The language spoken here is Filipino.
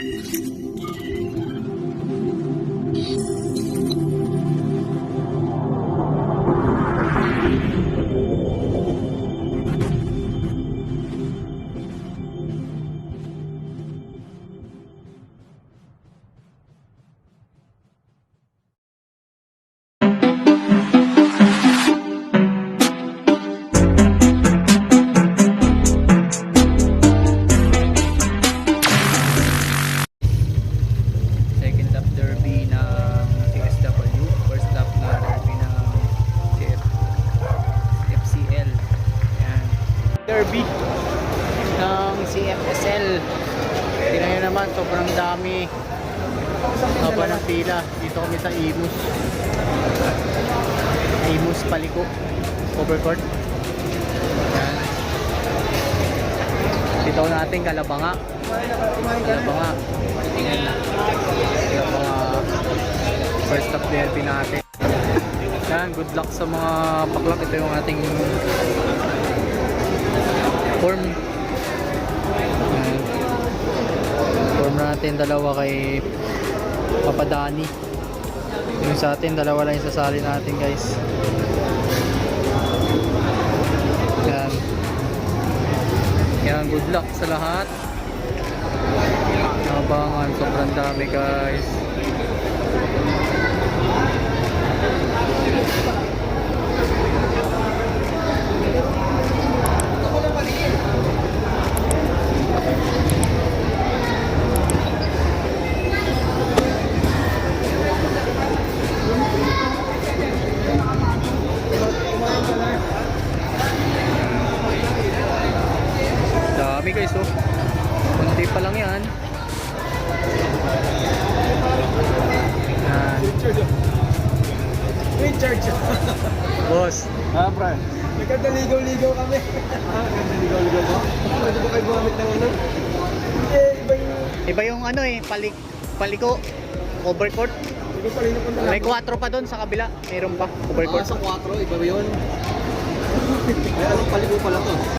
Thank you. Derby ng CFSL tingnan nyo naman sobrang dami. Haba ng pila. Dito kami sa Imus. Imus Paliko overcourt. Dito natin Kalabanga. Kalabanga. Mga first stop derby natin. Yan, good luck sa mga paklak. Ito yung ating form. Yan. Form natin dalawa kay Papadani. Yung sa atin, dalawa lang yung sasali natin guys. Yan. Yan, good luck sa lahat. Abangan, sobrang dami guys. Dami guys oh. Kunti pa lang yan. Yan. Richard. Boss. Ah, Bran. Nagkadaligaw-ligaw kami. ah, nagkadaligaw-ligaw mo? Pwede ba kayo gumamit ng ano? Iba yung... Iba yung ano eh, palik, paliko, overcourt. May 4 pa doon sa kabila. Meron pa, Ah, overcourt. sa 4, iba ba yun? Ay, anong paliko pala to?